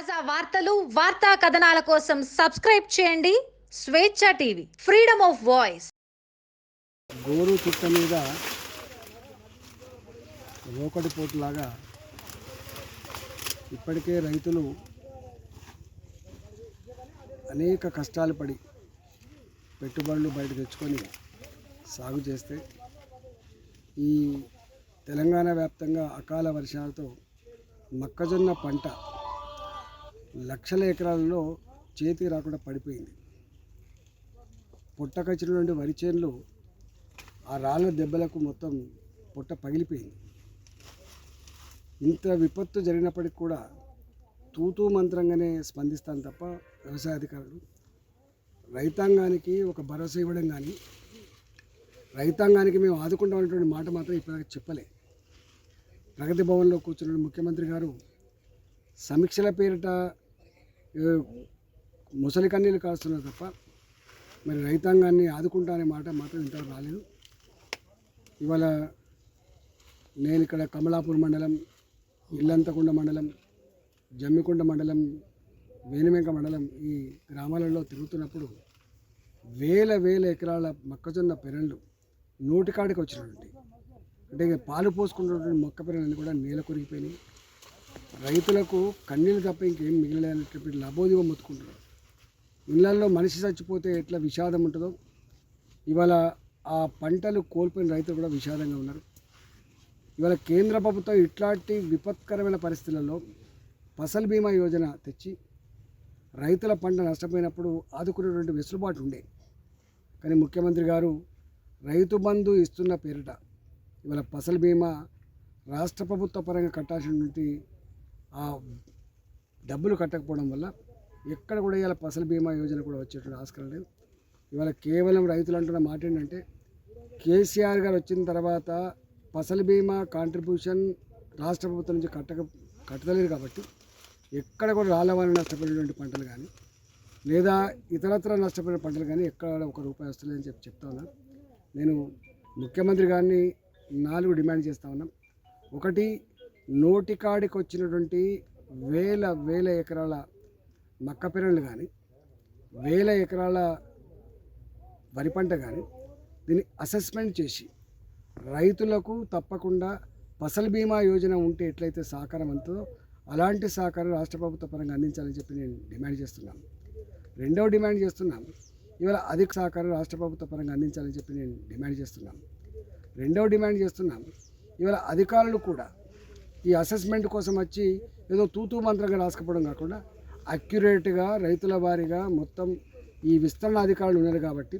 తాజా వార్తలు వార్తా కథనాల కోసం సబ్స్క్రైబ్ చేయండి. స్వేచ్ఛ టీవీ ఫ్రీడమ్ ఆఫ్ వాయిస్. గోరు చుట్ట మీద రోకటి పోటులాగా ఇప్పటికే రైతులు అనేక కష్టాలు పడి పెట్టుబడులు బయట తెచ్చుకొని సాగు చేస్తే ఈ తెలంగాణ వ్యాప్తంగా అకాల వర్షాలతో మొక్కజొన్న పంట లక్షల ఎకరాలలో చేతికి రాకుండా పడిపోయింది. పుట్టకచ్చిన నుండి వరి చేనులు ఆ రాళ్ళ దెబ్బలకు మొత్తం పుట్ట పగిలిపోయింది. ఇంత విపత్తు జరిగినప్పటికి కూడా తూతూ మంత్రంగానే స్పందిస్తాను తప్ప వ్యవసాయ అధికారులు రైతాంగానికి ఒక భరోసా ఇవ్వడం కానీ రైతాంగానికి మేము ఆదుకుంటామనేటువంటి మాట మాత్రం ఇప్పటిదాకా చెప్పలే. ప్రగతి భవన్లో కూర్చున్న ముఖ్యమంత్రి గారు సమీక్షల పేరిట ముసలి కన్నీళ్ళు కాస్తున్నారు తప్ప మరి రైతాంగాన్ని ఆదుకుంటా అనే మాట మాత్రం ఇంతవరకు రాలేదు. ఇవాళ నేను ఇక్కడ కమలాపూర్ మండలం ఇల్లంతకుండ మండలం జమ్మికొండ మండలం వేణుమెంక మండలం ఈ గ్రామాలలో తిరుగుతున్నప్పుడు వేల వేల ఎకరాల మొక్కజొన్న పెరళ్ళు నోటికాడికి వచ్చినటువంటి అంటే ఇక పాలు పోసుకున్నటువంటి మొక్క పెరళ్ళని కూడా నేల కొరిగిపోయినాయి. రైతులకు కన్నీళ్ళు తప్ప ఇంకేం మిగిలినటువంటి లబోదివం మొత్తుకుంటున్నారు. ఇళ్ళలో మనిషి చచ్చిపోతే ఎట్లా విషాదం ఉంటుందో? ఇవాళ ఆ పంటలు కోల్పోయిన రైతులు కూడా విషాదంగా ఉన్నారు. ఇవాళ కేంద్ర ప్రభుత్వం ఇట్లాంటి విపత్కరమైన పరిస్థితులలో ఫసల్ బీమా యోజన తెచ్చి రైతుల పంట నష్టపోయినప్పుడు ఆదుకునేటువంటి వెసులుబాటు ఉండే. కానీ ముఖ్యమంత్రి గారు రైతు బంధు ఇస్తున్న పేరిట ఇవాళ ఫసల్ బీమా రాష్ట్ర ప్రభుత్వ పరంగా కట్టాల్సినటువంటి ఆ డబ్బులు కట్టకపోవడం వల్ల ఎక్కడ కూడా ఇవాళ ఫసల్ బీమా యోజన కూడా వచ్చేటువంటి ఆస్కారం లేదు. ఇవాళ కేవలం రైతులు అంటున్న మాట ఏంటంటే కేసీఆర్ గారు వచ్చిన తర్వాత ఫసల్ బీమా కాంట్రిబ్యూషన్ రాష్ట్ర ప్రభుత్వం నుంచి కట్టక కట్టలేదు కాబట్టి ఎక్కడ కూడా రాళ్ళవారి నష్టపోయినటువంటి పంటలు కానీ లేదా ఇతరత్ర నష్టపోయిన పంటలు కానీ ఎక్కడ ఒక రూపాయి వస్తలేదని చెప్పి చెప్తా ఉన్నా. నేను ముఖ్యమంత్రి గారిని నాలుగు డిమాండ్ చేస్తా ఉన్నాం. ఒకటి నోటికాడికి వచ్చినటువంటి వేల వేల ఎకరాల మక్క పెరళ్ళు కానీ వేల ఎకరాల వరి పంట కానీ దీన్ని అసెస్మెంట్ చేసి రైతులకు తప్పకుండా ఫసల్ బీమా యోజన ఉంటే ఎట్లయితే సహకారం ఉంటుందో అలాంటి సహకారం రాష్ట్ర ప్రభుత్వ పరంగా అందించాలని చెప్పి నేను డిమాండ్ చేస్తున్నాను. రెండవ డిమాండ్ చేస్తున్నాను. ఇవాళ అధిక సహకారం రాష్ట్ర ప్రభుత్వ పరంగా అందించాలని చెప్పి నేను డిమాండ్ చేస్తున్నాను. రెండవ డిమాండ్ చేస్తున్నాను. ఇవాళ అధికారులు కూడా ఈ అసెస్మెంట్ కోసం వచ్చి ఏదో తూతూ మంత్రంగా రాసుకపోవడం కాకుండా అక్యురేట్గా రైతుల వారీగా మొత్తం ఈ విస్తరణ అధికారులు ఉన్నారు కాబట్టి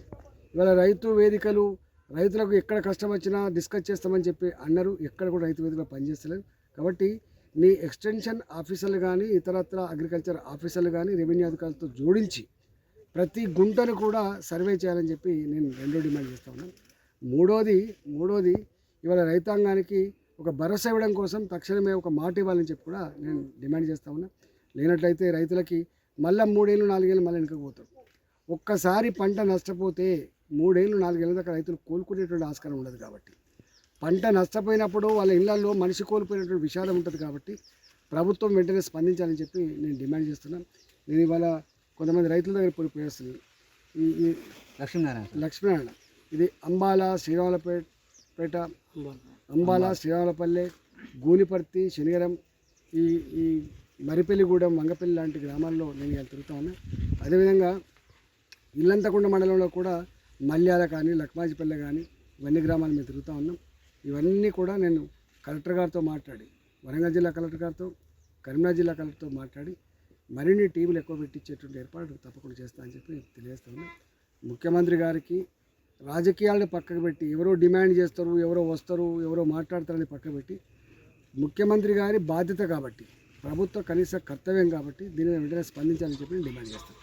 ఇవాళ రైతు వేదికలు రైతులకు ఎక్కడ కష్టం వచ్చినా డిస్కస్ చేస్తామని చెప్పి అన్నారు. ఎక్కడ కూడా రైతు వేదికలు పనిచేస్తలేదు. కాబట్టి నీ ఎక్స్టెన్షన్ ఆఫీసర్లు కానీ ఇతరత్ర అగ్రికల్చర్ ఆఫీసర్లు కానీ రెవెన్యూ అధికారులతో జోడించి ప్రతి గుంటను కూడా సర్వే చేయాలని చెప్పి నేను రెండో డిమాండ్ చేస్తా ఉన్నాను. మూడోది మూడోది ఇవాళ రైతాంగానికి ఒక భరోసా ఇవ్వడం కోసం తక్షణమే ఒక మాట ఇవ్వాలని చెప్పి కూడా నేను డిమాండ్ చేస్తా ఉన్నా. లేనట్లయితే రైతులకి మళ్ళీ మూడేళ్ళు నాలుగేళ్ళు మళ్ళీ వెనుకపోతాం ఒక్కసారి పంట నష్టపోతే మూడేళ్ళు నాలుగేళ్ళ దాకా రైతులు కోలుకునేటువంటి ఆస్కారం ఉండదు కాబట్టి. పంట నష్టపోయినప్పుడు వాళ్ళ ఇళ్ళలో మనిషి కోల్పోయినటువంటి విషాదం ఉంటుంది కాబట్టి ప్రభుత్వం వెంటనే స్పందించాలని చెప్పి నేను డిమాండ్ చేస్తున్నాను నేను ఇవాళ కొంతమంది రైతుల దగ్గర పోయి పోయేస్తున్నాను లక్ష్మీనారాయణ లక్ష్మీనారాయణ. ఇది అంబాల శ్రీరాములపేట పేట అంబాల శ్రీరాములపల్లె గూనిపర్తి శనిగరం ఈ ఈ మరిపెల్లిగూడెం వంగపల్లి లాంటి గ్రామాల్లో నేను ఇలా తిరుగుతా ఉన్నా. అదేవిధంగా ఇల్లంతకుండ మండలంలో కూడా మల్యాల కానీ లక్మాజిపల్లె కానీ ఇవన్నీ గ్రామాలు మేము తిరుగుతూ ఉన్నాం. ఇవన్నీ కూడా నేను కలెక్టర్ గారితో మాట్లాడి వరంగల్ జిల్లా కలెక్టర్ గారితో కరీంనగర్ జిల్లా కలెక్టర్తో మాట్లాడి మరిన్ని టీవీలు ఎక్కువ పెట్టించేటువంటి ఏర్పాటు తప్పకుండా చేస్తా అని చెప్పి తెలియజేస్తాను ముఖ్యమంత్రి గారికి రాజకీయాలని పక్కకు పెట్టి ఎవరో డిమాండ్ చేస్తారు ఎవరో వస్తారు ఎవరో మాట్లాడతారని పక్కకు పెట్టి ముఖ్యమంత్రి గారి బాధ్యత కాబట్టి ప్రభుత్వ కనీస కర్తవ్యం కాబట్టి దీనిని వెంటనే స్పందించాలని చెప్పి డిమాండ్ చేస్తాను.